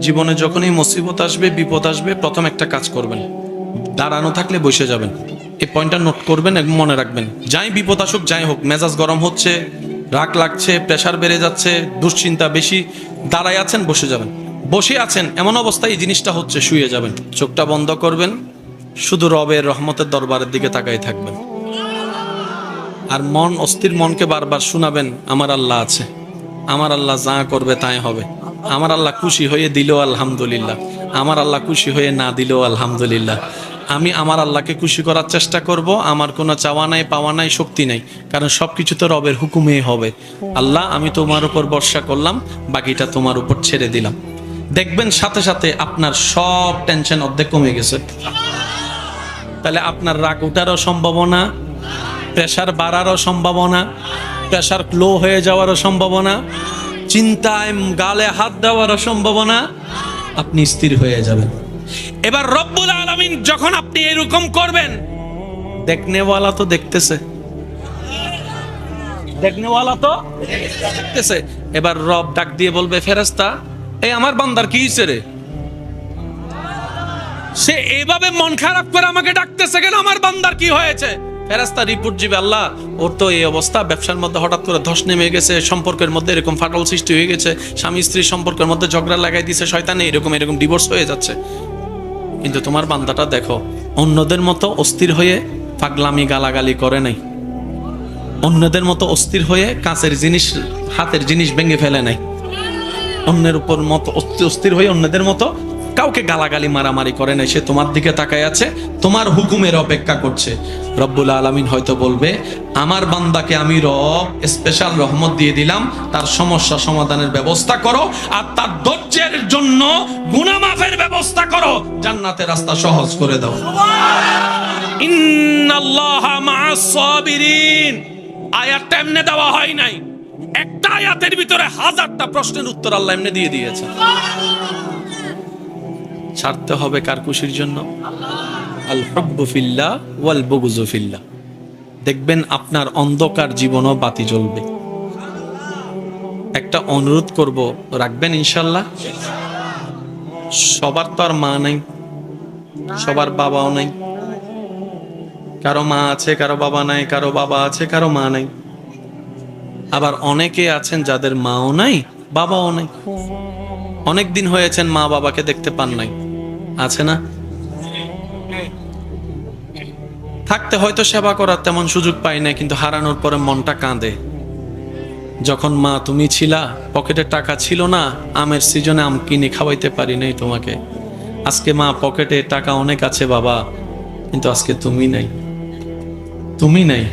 জীবনে যখনই মুসিবত আসবে, বিপদ আসবে, প্রথম একটা কাজ করবেন। দাঁড়ানো থাকলে বসে যাবেন। এই পয়েন্টটা নোট করবেন এবং মনে রাখবেন, যাই বিপদ আসুক, যাই হোক, মেজাজ গরম হচ্ছে, রাগ লাগছে, প্রেশার বেড়ে যাচ্ছে, দুশ্চিন্তা বেশি, দাঁড়ায় আছেন, বসে যাবেন। বসে আছেন, এমন অবস্থায় এই জিনিসটা হচ্ছে, শুয়ে যাবেন। চোখটা বন্ধ করবেন, শুধু রবের রহমতের দরবারের দিকে তাকাই থাকবেন। আর মন, অস্থির মনকে বারবার শোনাবেন, আমার আল্লাহ আছে, আমার আল্লাহ যা করবে তাই হবে। আমার আল্লাহ খুশি হয়ে দিল আলহামদুলিল্লাহ। আমার আল্লাহ খুশি হয়ে না দিলেও আলহামদুলিল্লাহ। আমি আমার আল্লাহকে খুশি করার চেষ্টা করব, আমার কোনো চাওয়া নাই, পাওয়া নাই, শক্তি নাই। কারণ সব কিছু তো রবের হুকুমে হবে। আল্লাহ, আমি তোমার উপর ভরসা করলাম, বাকিটা তোমার উপর ছেড়ে দিলাম। দেখবেন সাথে সাথে আপনার সব টেনশন অর্ধেক কমে গেছে। তাহলে আপনার রাগ উঠারও সম্ভাবনা প্রেশার বাড়ারও সম্ভাবনা প্রেশার লো হয়ে যাওয়ারও সম্ভাবনা চিন্তায় গালে হাত দেওয়ার সম্ভাবনা আপনি স্থির হয়ে যাবেন। এবার রব্বুল আলমিন যখন আপনি এরকম করবেন, দেখনেওয়ালা তো দেখতেছে। দেখনেওয়ালা তো দেখতেছে। এবার রব ডাক দিয়ে বলবে ফেরেস্তা এই আমার বান্দার কি রে? সে এইভাবে মন খারাপ করে আমাকে ডাকতেছে, কেন আমার বান্দার কি হয়েছে? ফেরাস্তা রিপোর্ট জিবে আল্লাহ। ওর তো এই অবস্থা, ব্যবসার মধ্যে হঠাৎ করে ধস নেমে গেছে, সম্পর্কের মধ্যে এরকম ফাটল সৃষ্টি হয়ে গেছে, স্বামী স্ত্রী সম্পর্কের মধ্যে ঝগড়া লাগাই দিছে, শয়তানে, এরকম এরকম ডিভোর্স হয়ে যাচ্ছে। কিন্তু তোমার বান্দাটা দেখো, অন্যদের মতো অস্থির হয়ে পাগলামি গালাগালি করে নাই। অন্যদের মতো অস্থির হয়ে কাঁচের জিনিস, হাতের জিনিস ভেঙে ফেলে নাই। অন্যের উপর মতো অস্থি- অস্থির হয়ে অন্যদের মতো কাউকে গালাগালি মারামারি করে নাই সে তোমার দিকে তাকায় আছে তোমার হুকুমের অপেক্ষা করছে। রব্বুল আলমিন হয়তো বলবে আমার বান্দাকে আমি রব স্পেশাল রহমত দিয়ে দিলাম তার সমস্যা সমাধানের ব্যবস্থা করো আর তার ধৈর্যের জন্য গুণামাফের ব্যবস্থা করো জান্নাতের রাস্তা সহজ করে দাও। ইন্নাল্লাহা মা'আস সাবিরিন। আয়াতটা এমনি দেওয়া হয় নাই। একটা আয়াতের ভিতরে হাজারটা প্রশ্নের উত্তর আল্লাহ এমনি দিয়ে দিয়েছে ছাড়তে হবে কার খুশির জন্য? আল হব্বু ফিল্লাহ ওয়াল দেখবেন আপনার অন্ধকার জীবনও বাতি জ্বলবে। একটা অনুরোধ করব, রাখবেন ইনশাল্লাহ? সবার তো আর মা নাই, সবার বাবাও নাই। কারও মা আছে, কারও বাবা নাই, কারও বাবা আছে, কারও মা নাই। আবার অনেকে আছেন যাদের মাও নাই, বাবাও নাই। অনেক দিন হয়েছেন মা বাবাকে দেখতে পান নাই। আছে না? থাকতে হয়তো সেবা করার তেমন সুযোগ পাই না কিন্তু হারানোর পরে মনটা কাঁদে। যখন মা তুমি ছিলা, পকেটে টাকা ছিল না, আমের সিজনে আম কিনে খাওয়াইতে পারি নাই তোমাকে। আজকে মা পকেটে টাকা অনেক আছে বাবা, কিন্তু আজকে তুমি নাই। তুমি নাই।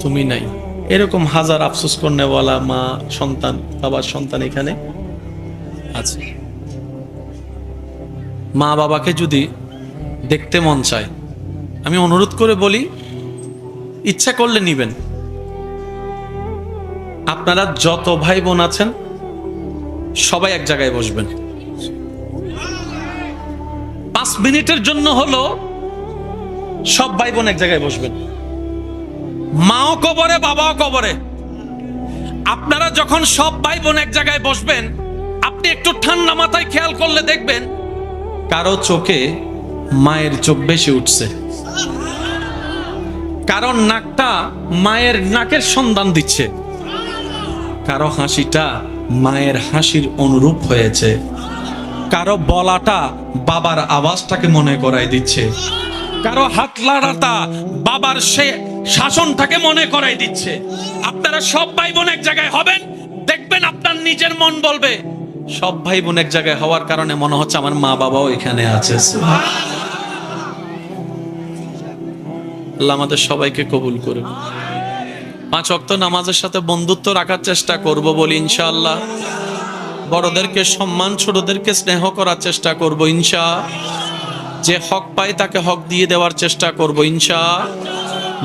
তুমি নাই। এরকম হাজার আফসোস করনেওয়ালা মা, সন্তান, বাবার সন্তান এখানে আছে। মা বাবাকে যদি দেখতে মন চায়, আমি অনুরোধ করে বলি, ইচ্ছা করলে নিবেন। আপনারা যত ভাই বোন আছেন, সবাই এক জায়গায় বসবেন। পাঁচ মিনিটের জন্য হলো সব ভাই বোন এক জায়গায় বসবেন। মাও কবরে, বাবাও কবরে। আপনারা যখন সব ভাই বোন এক জায়গায় বসবেন, আপনি একটু ঠান্ডা মাথায় খেয়াল করলে দেখবেন কারও চোখে মায়ের চোখ বেশি উঠছে। কারণ নাকটা মায়ের নাকের সন্ধান দিচ্ছে। কারও হাসিটা মায়ের হাসির অনুরূপ হয়েছে। কারও বলাটা বাবার আওয়াজটাকে মনে করাই দিচ্ছে। কারও হাত লাড়াটা বাবার সে শাসনটাকে মনে করাই দিচ্ছে। আপনারা সব ভাই বোন এক জায়গায় হবেন, দেখবেন আপনার নিজের মন বলবে সব ভাই বোন এক জায়গায় হওয়ার কারণে মনে হচ্ছে আমার মা বাবাও এখানে আছে। আল্লাহ আমাদের সবাইকে কবুল করুন পাঁচ অক্ত নামাজের সাথে বন্ধুত্ব রাখার চেষ্টা করব বলি ইনশাআল্লাহ। বড়দেরকে সম্মান, ছোটদেরকে স্নেহ করার চেষ্টা করব ইনশা যে হক পায় তাকে হক দিয়ে দেওয়ার চেষ্টা করব ইনশা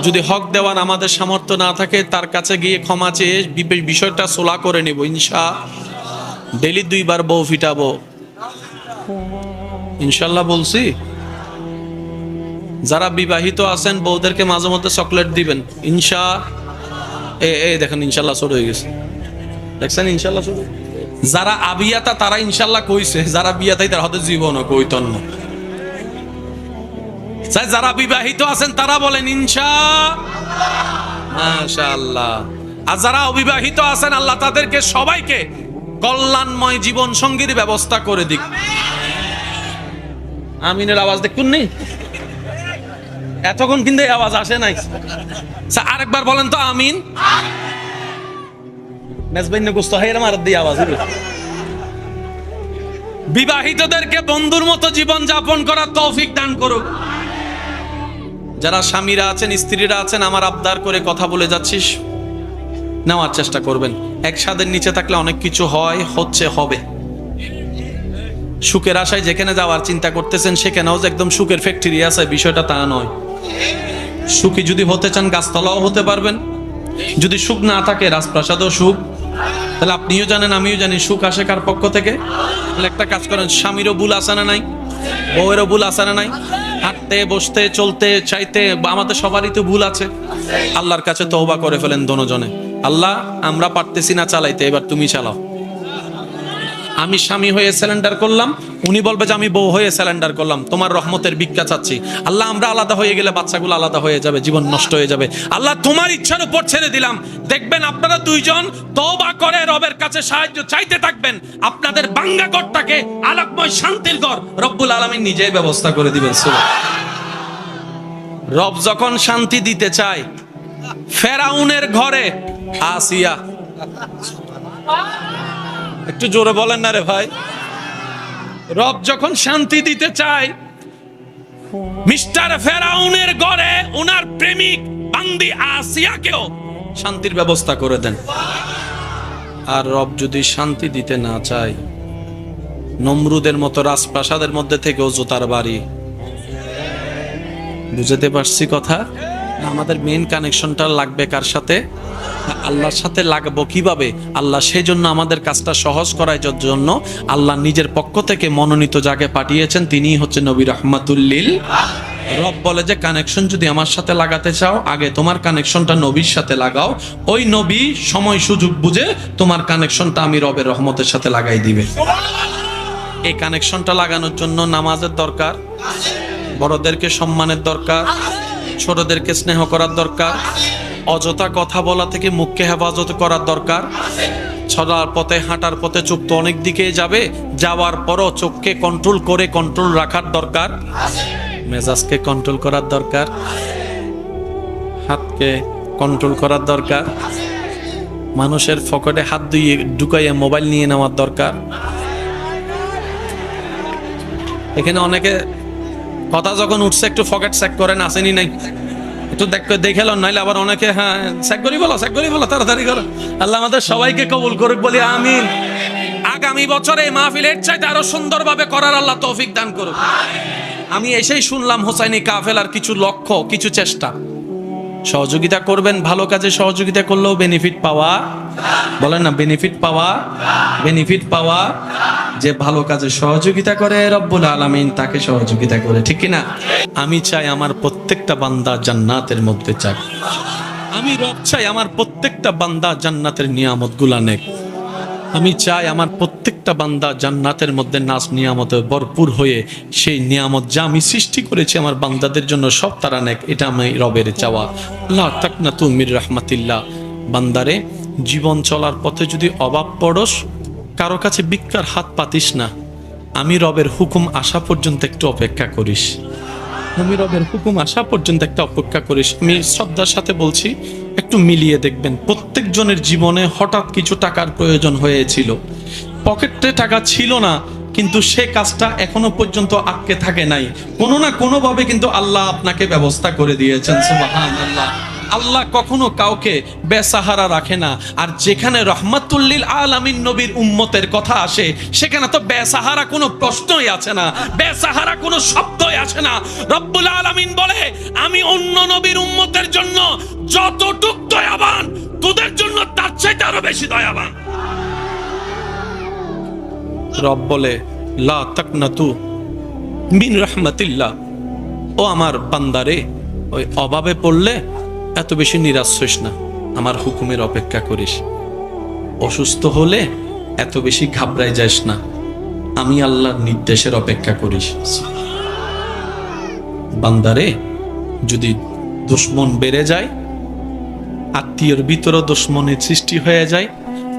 যদি হক দেওয়ার আমাদের সামর্থ্য না থাকে, তার কাছে গিয়ে ক্ষমা চেয়ে বিষয়টা সোলা করে নেব ইনশা ডেলি দুইবার বউ ফিটাবো। ইনশাল্লাহ বলছি। যারা বিবাহিত আছেন, বউদেরকে মাঝে মধ্যে চকলেট দিবেন। ইনশা, এ দেখেন, ইনশাল্লাহ শুরু হয়ে গেছে। দেখছেন, ইনশাল্লাহ শুরু? যারা আবিয়াতা, তারা ইনশাল্লাহ কইছে, যারা বিয়াতাই, তার হয়তো জীবনও কইতন্য চাই যারা বিবাহিত আছেন, তারা বলেন, ইনশা, মাশাআল্লাহ। আর যারা অবিবাহিত আছেন, আল্লাহ তাদেরকে সবাইকে কল্যাণময় জীবন সঙ্গীর ব্যবস্থা করে দিক। আমিনের আওয়াজ দেখুন নি। এতক্ষণ কিন্তু এই আওয়াজ আসে নাই। আচ্ছা, আরেকবার বলেন তো আমিন। আওয়াজ বিবাহিতদেরকে বন্ধুর মতো জীবন যাপন করার তৌফিক দান করুক। যারা স্বামীরা আছেন স্ত্রীরা আছেন আমার আবদার করে কথা বলে যাচ্ছিস। নেওয়ার চেষ্টা করবেন। এক স্বাদের নিচে থাকলে অনেক কিছু হয়, হচ্ছে, হবে। সুখের আশায় যেখানে যাওয়ার চিন্তা করতেছেন, সেখানেও যে একদম সুখের ফ্যাক্টরি আছে, বিষয়টা তা নয়। সুখী যদি হতে চান, গাছতলাও হতে পারবেন। যদি সুখ না থাকে, রাজপ্রাসাদও সুখ। তাহলে আপনিও জানেন, আমিও জানি সুখ আসে কার পক্ষ থেকে। তাহলে একটা কাজ করেন, স্বামীরও ভুল আসে না নাই? বউয়েরও ভুল আসে না নাই? হাঁটতে, বসতে, চলতে, চাইতে আমাদের সবারই তো ভুল আছে। আল্লাহর কাছে তওবা করে ফেলেন দনোজনে আল্লাহ, আমরা পারতেছি না চালাইতে, এবার তুমি চালাও। আমি স্বামী হয়ে সিলিন্ডার করলাম, উনি বলবে যে আমি বউ হয়ে সিলিন্ডার করলাম, তোমার রহমতের ভিক্ষা চাচ্ছি। আল্লাহ, আমরা আলাদা হয়ে গেলে বাচ্চাগুলো আলাদা হয়ে যাবে, জীবন নষ্ট হয়ে যাবে। আল্লাহ, তোমার ইচ্ছার উপর ছেড়ে দিলাম। দেখবেন আপনারা দুইজন তওবা করে রবের কাছে সাহায্য চাইতে থাকবেন। আপনাদের বাঙ্গা ঘরটাকে আলোকময় শান্তির ঘর রব্বুল আলামিন নিজেই ব্যবস্থা করে দিবেন। রব যখন শান্তি দিতে চায় ফেরাউনের ঘরে। আসিয়া। একটু জোরে বলেন না রে ভাই। রব যখন শান্তি দিতে চায়, মিস্টার ফেরাউনের ঘরে ওনার প্রেমিক বান্দি আসিয়াকেও শান্তির ব্যবস্থা করে দেন। আর রব যদি শান্তি দিতে না চায়, নমরুদের মতো রাজপ্রাসাদের মধ্যে থেকেও জোতার বাড়ি। বুঝতে পারছি কথা? আমাদের মেন কানেকশনটা লাগবে কার সাথে? আল্লাহর সাথে লাগবো কীভাবে? আল্লাহ সেই জন্য আমাদের কাজটা সহজ করার জন্য আল্লাহ নিজের পক্ষ থেকে মনোনীত যাকে পাঠিয়েছেন, তিনিই হচ্ছে নবী রহমাতুল্লিল। রব বলে যে কানেকশন যদি আমার সাথে লাগাতে চাও, আগে তোমার কানেকশনটা নবীর সাথে লাগাও। ওই নবী সময় সুযোগ বুঝে তোমার কানেকশনটা আমি রবের রহমতের সাথে লাগাই দিবে। এই কানেকশনটা লাগানোর জন্য নামাজের দরকার, বড়দেরকে সম্মানের দরকার ছোটদেরকে স্নেহ করার দরকার, অযথা কথা বলা থেকে মুখকে হেফাজত করার দরকার। ছড়ার পথে, হাঁটার পথে চোখ তো অনেক দিকে যাবে, যাওয়ার পরও চোখকে কন্ট্রোল করে কন্ট্রোল রাখার দরকার। মেজাজকে কন্ট্রোল করার দরকার। হাতকে কন্ট্রোল করার দরকার। মানুষের ফকটে হাত দিয়ে ঢুকাইয়ে মোবাইল নিয়ে নেওয়ার দরকার। এখানে অনেকে কথা যখন উঠছে, একটু ফকেট চেক করেন আসেনি নাই। একটু দেখ লন, নাইলে আবার অনেকে হ্যাঁ চেক করি বলো চেক করি বলো, তাড়াতাড়ি করো। আল্লাহ আমাদের সবাইকে কবুল করুক, বলি আমিন। আগামী বছরে মাহফিলের চাইতে আরও সুন্দরভাবে করার আল্লাহ তৌফিক দান করুক। আমি এসেই শুনলাম, হোসাইনি কাফেলার কিছু লক্ষ্য, কিছু চেষ্টা। সহযোগিতা করবেন, ভালো কাজে সহযোগিতা করলেও বেনিফিট পাওয়া। বলেন না বেনিফিট পাওয়া বেনিফিট পাওয়া। যে ভালো কাজে সহযোগিতা করে রব্বুল আলামিন তাকে সহযোগিতা করে, ঠিক না আমি চাই আমার প্রত্যেকটা বান্দা জান্নাতের মধ্যে চাই আমি রব চাই আমার প্রত্যেকটা বান্দা জান্নাতের নিয়ামতগুলা নেক। আমি চাই আমার প্রত্যেকটা বান্দা জান্নাতের মধ্যে নাচ নিয়ামতে ভরপুর হয়ে সেই নিয়ামত যা আমি সৃষ্টি করেছি আমার বান্দাদের জন্য সব তারা নেক, এটা আমি রবের চাওয়া। লা তাকনা তুমির রহমাতিল্লাহ। বান্দারে, জীবন চলার পথে যদি অভাব পড়স কারও কাছে বিক্কার হাত পাতিস না। আমি রবের হুকুম আসা পর্যন্ত একটু অপেক্ষা করিস। আমি রবের হুকুম আসা পর্যন্ত একটা অপেক্ষা করিস। আমি শ্রদ্ধার সাথে বলছি, একটু মিলিয়ে দেখবেন, প্রত্যেকজনের জীবনে হঠাৎ কিছু টাকার প্রয়োজন হয়েছিল। পকেটে টাকা ছিল না, কিন্তু সে কাজটা এখনও পর্যন্ত আটকে থাকে নাই। কোনো না কোনোভাবে কিন্তু আল্লাহ আপনাকে ব্যবস্থা করে দিয়েছেন, সুবহানাল্লাহ। আল্লাহ কখনো কাউকে বেসাহারা রাখে না। আর যেখানে রহমাতুল্লিল আলামিন নবীর উম্মতের কথা আসে, সেখানে তো বেসাহারা কোনো প্রশ্নই আছে না, বেসাহারা কোনো শব্দই আছে না। রব্বুল আলামিন বলে, আমি অন্য নবীর উম্মতের জন্য যতটুক দয়াবান, তোদের জন্য তার চাইতে আরও বেশি দয়াবান। রব বলে, লা তাকনাতু মিন রহমাতিল্লাহ। ও আমার বান্দারে, ওই অভাবে পড়লে এত বেশি নিরাশ হইস না, আমার হুকুমের অপেক্ষা করিস। অসুস্থ হলে এত বেশি ঘাবড়ায় যাস না, আমি আল্লাহর নির্দেশের অপেক্ষা করিস। বান্দারে, যদি দুশ্মন বেড়ে যায়, আত্মীয়র ভিতরও দুশ্মনের সৃষ্টি হয়ে যায়,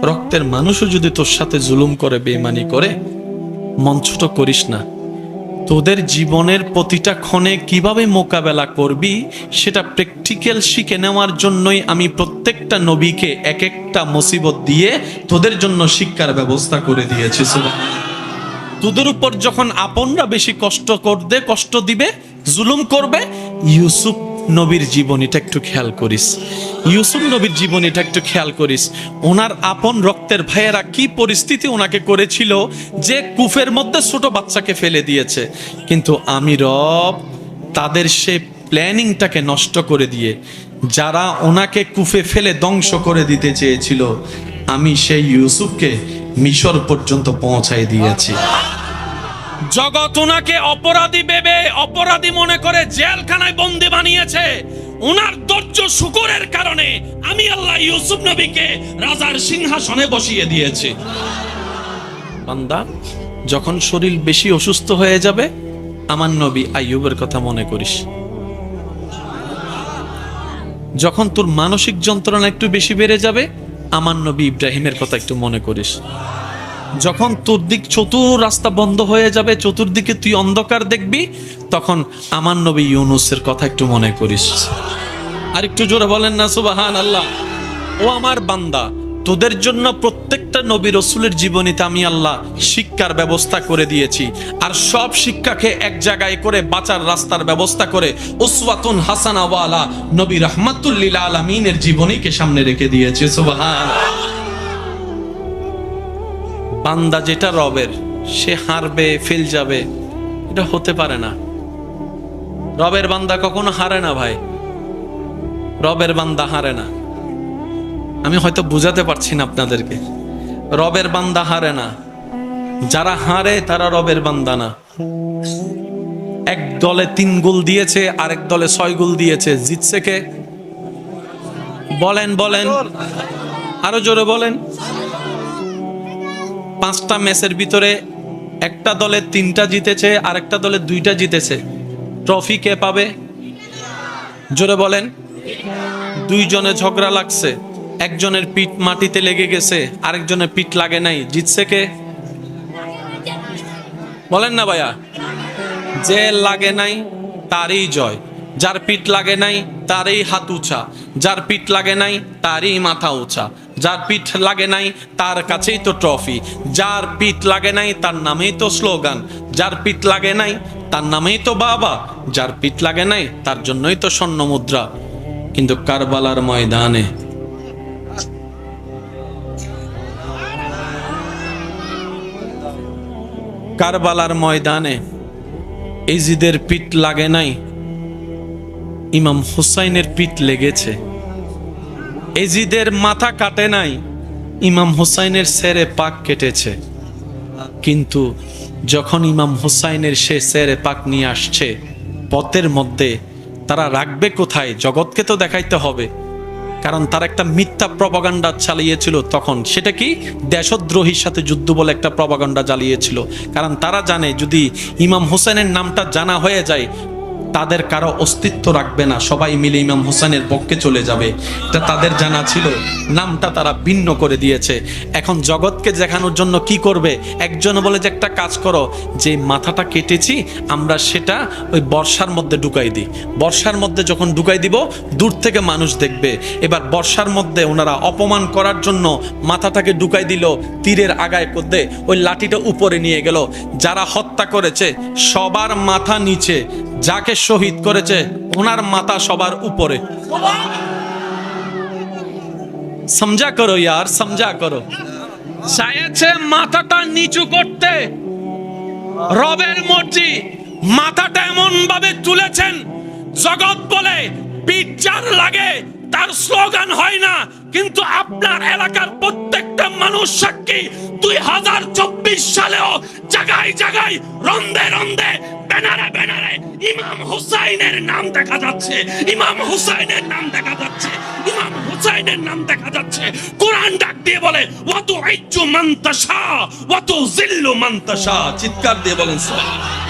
রক্তের মানুষও যদি তোর সাথে জুলুম করে বেমানি করে ছোট করিস না। তোদের জীবনের প্রতিটা ক্ষণে কীভাবে মোকাবেলা করবি, সেটা প্র্যাকটিক্যাল শিখে নেওয়ার জন্যই আমি প্রত্যেকটা নবীকে এক একটা মুসিবত দিয়ে তোদের জন্য শিক্ষার ব্যবস্থা করে দিয়েছি তোদের উপর যখন আপনরা বেশি কষ্ট করবে, কষ্ট দিবে, জুলুম করবে, ইউসুফ নবীর জীবনীটা একটু খেয়াল করিস। ইউসুফ নবীর জীবনীটা একটু খেয়াল করিস। ওনার আপন রক্তের ভাইয়েরা কি পরিস্থিতি ওনাকে করেছিল যে কুফের মধ্যে ছোট বাচ্চাকে ফেলে দিয়েছে। কিন্তু আমি রব তাদের সে প্ল্যানিংটাকে নষ্ট করে দিয়ে, যারা ওনাকে কুফে ফেলে ধ্বংস করে দিতে চেয়েছিল, আমি সেই ইউসুফকে মিশর পর্যন্ত পৌঁছাই দিয়েছি। জগৎ ওনাকে অপরাধী ভেবে অপরাধী মনে করে জেলখানায় বন্দি বানিয়েছে। ওনার ধৈর্য শুকরের কারণে আমি আল্লাহ ইউসুফ নবীকে রাজার সিংহাসনে বসিয়ে দিয়েছি। বান্দা, যখন শরীর বেশি অসুস্থ হয়ে যাবে, আমার নবী আইয়ুবের কথা মনে করিস। যখন তোর মানসিক যন্ত্রণা একটু বেশি বেড়ে যাবে, আমার নবী ইব্রাহিমের কথা একটু মনে করিস। যখন তোর দিক চতুর রাস্তা বন্ধ হয়ে যাবে, চতুর্দিকে তুই অন্ধকার দেখবি, তখন আমার নবী ইউনুসের কথা একটু মনে করিস। আর একটু জোরে বলেন না সুবাহান আল্লাহ ও আমার বান্দা, তোদের জন্য প্রত্যেকটা নবী রসুলের জীবনীতে আমি আল্লাহ শিক্ষার ব্যবস্থা করে দিয়েছি। আর সব শিক্ষাকে এক জায়গায় করে বাঁচার রাস্তার ব্যবস্থা করে উসওয়াতুন হাসানাওয়ালা নবী রহমাতুল্লিল আলমিনের জীবনীকে সামনে রেখে দিয়েছে সুবাহান বান্দা যেটা রবের, সে হারবে, ফেল যাবে, এটা হতে পারে না। রবের বান্দা কখনো হারে না ভাই। রবের বান্দা হারে না। আমি হয়তো বুঝাতে পারছি না আপনাদেরকে। রবের বান্দা হারে না। যারা হারে, তারা রবের বান্দা না। এক দলে তিন গোল দিয়েছে, আরেক দলে ছয় গোল দিয়েছে। জিতছে কে? বলেন বলেন। আরও জোরে বলেন। পাঁচটা ম্যাচের ভিতরে একটা দলে তিনটা জিতেছে আর একটা দলে দুইটা জিতেছে। ট্রফি কে পাবে? জোরে বলেন। দুইজনে ঝগড়া লাগছে। একজনের পিঠ মাটিতে লেগে গেছে, আরেকজনের পিঠ লাগে নাই। জিতছে কে? বলেন না ভাইয়া। যে লাগে নাই, তারই জয়। যার পিঠ লাগে নাই, তারই হাত উঁচা। যার পিঠ লাগে নাই, তারই মাথা উঁচা। যার পিঠ লাগে নাই, তার কাছেই তো ট্রফি যার পিঠ লাগে নাই, তার নামেই তো স্লোগান যার পিঠ লাগে নাই, তার নামেই তো বাবা। যার পিঠ লাগে নাই, তার জন্যই তো স্বর্ণ মুদ্রা কিন্তু কারবালার ময়দানে কারবালার ময়দানে এজিদের পিঠ লাগে নাই, ইমাম হুসাইনের পিঠ লেগেছে। এজিদের মাথা কাটে নাই। ইমাম হুসাইনের সেরে পাক কেটেছে। কিন্তু যখন ইমাম হুসাইনের সে সেরে পাক নিয়ে আসছে, পথের মধ্যে তারা রাখবে কোথায়? জগৎকে তো দেখাইতে হবে। কারণ তার একটা মিথ্যা প্রপাগান্ডা চালিয়েছিল তখন। সেটা কি? দেশদ্রোহীর সাথে যুদ্ধ বলে একটা প্রপাগান্ডা চালিয়েছিল। কারণ তারা জানে, যদি ইমাম হোসেনের নামটা জানা হয়ে যায় তাদের কারও অস্তিত্ব রাখবে না, সবাই মিলে ইমাম হোসেনের পক্ষে চলে যাবে। এটা তাদের জানা ছিল, নামটা তারা ভিন্ন করে দিয়েছে। এখন জগৎকে দেখানোর জন্য কি করবে? একজন বলে যে, একটা কাজ করো, যে মাথাটা কেটেছি, আমরা সেটা ওই বর্ষার মধ্যে ঢুকাই দিই। বর্ষার মধ্যে যখন ঢুকাই দিব, দূর থেকে মানুষ দেখবে। এবার বর্ষার মধ্যে ওনারা অপমান করার জন্য মাথাটাকে ঢুকাই দিল, তীরের আগায় করতে ওই লাঠিটা উপরে নিয়ে গেল। যারা হত্যা করেছে, সবার মাথা নিচে যাকে শহীদ করেছে, ওনার মাথা সবার উপরে। সমঝা করো ইয়ার, সমঝা করো। চাইছে মাথাটা নিচু করতে। রবের মর্জি মাথাটা এমন ভাবে তুলেছেন, জগৎ বলে পিজ্জার লাগে, তার স্লোগান হয় না, কিন্তু আপনার এলাকার প্রত্যেকটা মানুষ সাক্ষী, দুই হাজার চব্বিশ সালেও জায়গায় জায়গায় রন্দে রন্দে, ব্যানারে ব্যানারে ইমাম হুসাইনের নাম দেখা যাচ্ছে, ইমাম হুসাইনের নাম দেখা যাচ্ছে, ইমাম হুসাইনের নাম দেখা যাচ্ছে। কোরআন ডাক দিয়ে বলে ওয়াতু ইজ্জু মান্তাসা ওয়াতু জিল্লু মান্তাসা চিৎকার দিয়ে বলেন, সুবহানাল্লাহ।